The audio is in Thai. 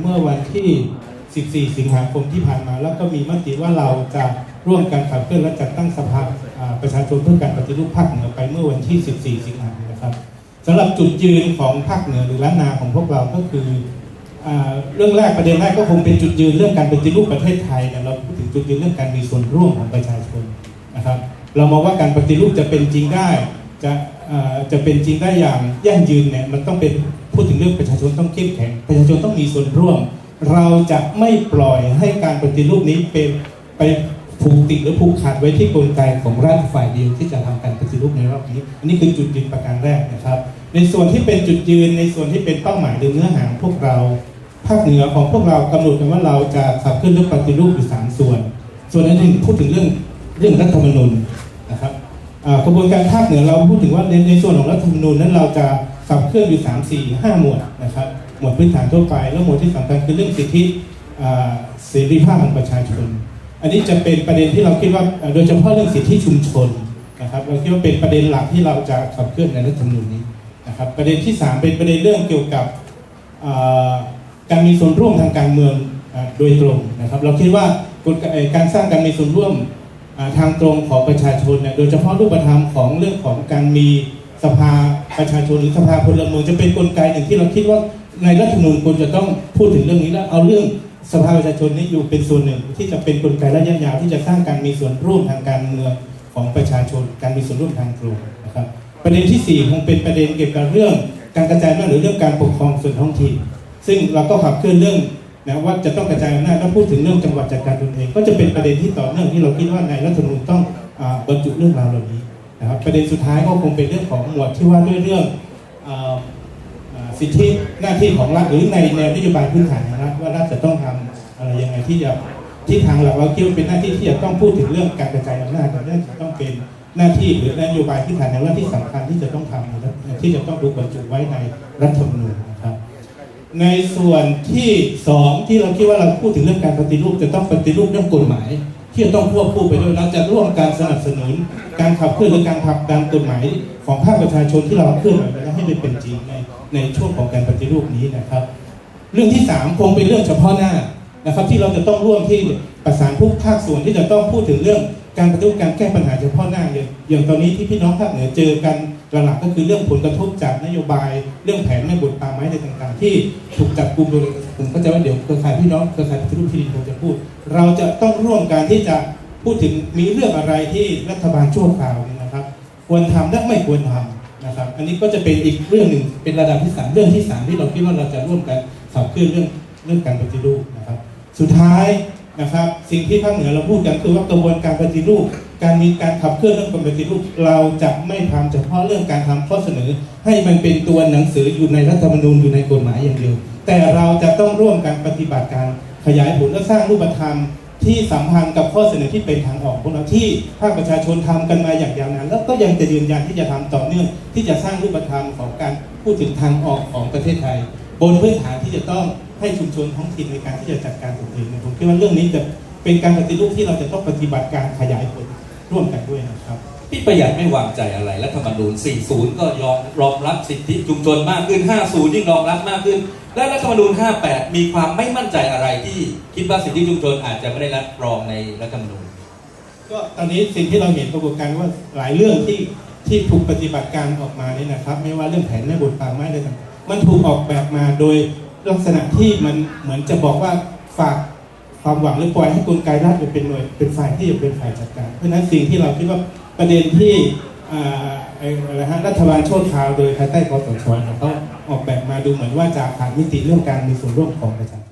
เมื่อวันที่ 14 สิงหาคมที่ผ่านมา แล้วก็มีมติว่าเราจะร่วมกันขับเคลื่อนและจัดตั้งสภาประชาชนเพื่อการปฏิรูปภาคเหนือไปเมื่อวันที่ 14 สิงหาคมนะครับสำหรับจุดยืนของภาคเหนือหรือล้านนาของพวกเราก็คืออเรื่องแรกประเด็นแรกก็คงเป็นจุดยืนเรื่องการปฏิรูปประเทศไทยนี่ยเราพูดถึงจุดยืนเรื่องการมีส่วนร่วมของประชาชนนะครับ เรามองว่าการปฏิรูปจะเป็นจริงได้ จะจะเป็นจริงได้อย่างยั่งยืนเนี่ยมันต้องเป็นพูดถึงเรื่องประชาชนต้องเข้มแข็งประชาชนต้องมีส่วนร่วม เราจะไม่ปล่อยให้การปฏิรูปนี้เป็นไปผูกติดหรือผูกขาดไว้ที่กลไกของรัฐฝ่ายเดียวที่จะทำการปฏิรูปในรอบนี้ อันนี้คือจุดยืนประการแรกนะครับ ในส่วนที่เป็นจุดยืนในส่วนที่เป็นเป้าหมายหรือเนื้อหาพวกเราภาคเหนือของพวกเรากำหนดกันว่าเราจะขับเคลื่อนเรื่องปฏิรูปอยู่สามส่วน ส่วนที่หนึ่งพูดถึงเรื่องเรื่องรัฐธรรมนูญน กระบวนการภาคเหนือเราพูดถึงว่าในในส่วนของรัฐธรรมนูญนั้นเราจะขับเคลื่อนอยู่สามสี่ห้าหมวดนะครับหมวดพื้นฐานทั่วไป แล้วหมวดที่สำคัญคือเรื่องสิทธิเสรีภาพของประชาชน อันนี้จะเป็นประเด็นที่เราคิดว่าโดยเฉพาะเรื่องสิทธิชุมชนนะครับเราคิดว่าเป็นประเด็นหลักที่เราจะขับเคลื่อนในรัฐธรรมนูญนี้นะครับประเด็นที่สามเป็นประเด็นเรื่องเกี่ยวกับการมีส่วนร่วมทางการเมืองโดยตรงนะครับ เราคิดว่ากลไการสร้างการมีส่วนร่วม ทางตรงของประชาชนเนี่ยโดยเฉพาะรูปธรรมของเรื่องของการมีสภาประชาชนหรือสภาพลเมืองจะเป็นกลไกหนึ่งที่เราคิดว่าในรัฐธรรมนูญควรจะต้องพูดถึงเรื่องนี้แล้วเอาเรื่องสภาประชาชนนี้อยู่เป็นส่วนหนึ่ง ที่จะเป็นกลไกระยะยาวที่จะสร้างการมีส่วนร่วมทางการเมืองของประชาชน การมีส่วนร่วมทางตรงนะครับ ประเด็นที่สี่คงเป็นประเด็นเกี่ยวกับเรื่องการกระจายอำนาจหรือเรื่องการปกครองส่วนท้องถิ่นซึ่งเราก็ขับเคลื่อนเรื่อง นะว่าจะต้องกระจายอำนาจแล้วพูดถึงเรื่องจังหวัดจัดการตนเอง ก็จะเป็นประเด็นที่ต่อเนื่องที่เราคิดว่าในรัฐธรรมนูญต้องบรรจุเรื่องราวเหล่านี้นะครับประเด็นสุดท้ายก็คงเป็นเรื่องของหมวดที่ว่าด้วยเรื่องสิทธิหน้าที่ของรัฐหรือในแนวนโยบายพื้นฐานของรัฐว่ารัฐจะต้องทำอะไรยังไงที่จะที่ทางหลักเราคิดว่าเป็นหน้าที่ที่จะต้องพูดถึงเรื่องการกระจายอำนาจแต่เรื่องจะต้องเป็นหน้าที่หรือนโยบายพื้นฐานในรัฐที่สำคัญที่จะต้องทำที่จะต้องดูบรรจุไว้ในรัฐธรรมนูญนะครับ ในส่วนที่สองที่เราคิดว่าเราพูดถึงเรื่องการปฏิรูปจะต้องปฏิรูปเรื่องกฎหมาย ที่จะต้องควบคู่ไปด้วยเราจะร่วมการสนับสนุน การขับเคลื่อนหรือการผลักดันกฎหมายของภาคประชาชนที่เราเคลื่อนไหวไปแล้วให้มันเป็นจริงในในช่วงของการปฏิรูปนี้นะครับ เรื่องที่สามคงเป็นเรื่องเฉพาะหน้านะครับ ที่เราจะต้องร่วมที่ประสานทุกภาคส่วนที่จะต้องพูดถึงเรื่อง การปฏิรูปการแก้ปัญหาเฉพาะหน้าอย่างอย่างตอนนี้ที่พี่น้องภาคเหนือเจอกันหลักๆก็คือเรื่องผลกระทบจากนโยบาย เรื่องแผนแม่บทตามไม้ในต่างๆ ที่ถูกจับกลุ่มโดยผมก็จะว่าเดี๋ยวเครือข่ายพี่น้องเครือข่ายปฏิรูปที่ดินผมจะพูด เราจะต้องร่วมการที่จะพูดถึงมีเรื่องอะไรที่รัฐบาลชั่วคราวนี่ยนะครับ ควรทำและไม่ควรทำนะครับ อันนี้ก็จะเป็นอีกเรื่องหนึ่งเป็นระดับที่สามเรื่องที่สามที่เราคิดว่าเราจะร่วมกันขับเคลื่อนเรื่องเรื่องการปฏิรูปนะครับ สุดท้าย นะครับ สิ่งที่ภาคเหนือเราพูดกันคือว่ากระบวนการปฏิรูป การมีการขับเคลื่อนเรื่องการปฏิรูป เราจะไม่ทำเฉพาะเรื่องการทำข้อเสนอ ให้มันเป็นตัวหนังสืออยู่ในรัฐธรรมนูญอยู่ในกฎหมายอย่างเดียว แต่เราจะต้องร่วมกันปฏิบัติการขยายผลและสร้างรูปธรรมที่สัมพันธ์กับข้อเสนอที่เป็นทางออกพวกเราที่ภาคประชาชนทำกันมาอย่างยาวนานแล้วก็ยังจะยืนยันที่จะทำต่อเนื่องที่จะสร้างรูปธรรมของการพูดถึงทางออกของประเทศไทย บนพื้นฐานที่จะต้องให้ชุมชนท้องถิ่นในการที่จะจัดการตนเองเนี่ยผมคิดว่าเรื่องนี้จะเป็นการปฏิรูปที่เราจะต้องปฏิบัติการขยายผลร่วมกันด้วยนะครับพี่ประหยัดไม่วางใจอะไรรัฐธรรมนูญ 40 ก็ยอมรองรับสิทธิชุมชนมากขึ้น 50 ยิ่งรองรับมากขึ้น และรัฐธรรมนูญ 58 มีความไม่มั่นใจอะไรที่คิดว่าสิทธิชุมชนอาจจะไม่ได้รับรองในรัฐธรรมนูญ ก็ตอนนี้สิ่งที่เราเห็นปรากฏการณ์ว่าหลายเรื่องที่ที่ถูกปฏิบัติการออกมาเนี่ยนะครับ ไม่ว่าเรื่องแผนแม่บทป่าไม้อะไรต่างๆ มันถูกออกแบบมาโดยลักษณะที่มันเหมือนจะบอกว่าฝากความหวังหรือปล่อยให้กลไกรัฐเป็นหน่วยเป็นฝ่ายที่จะเป็นฝ่ายจัดการ เพราะฉะนั้นสิ่งที่เราคิดว่าประเด็นที่อะไรฮะรัฐบาลชั่วคราวโดยภายใต้คอสชเขาออกแบบมาดูเหมือนว่าจะผ่านมิติเรื่องการมีส่วนร่วมของประชาชน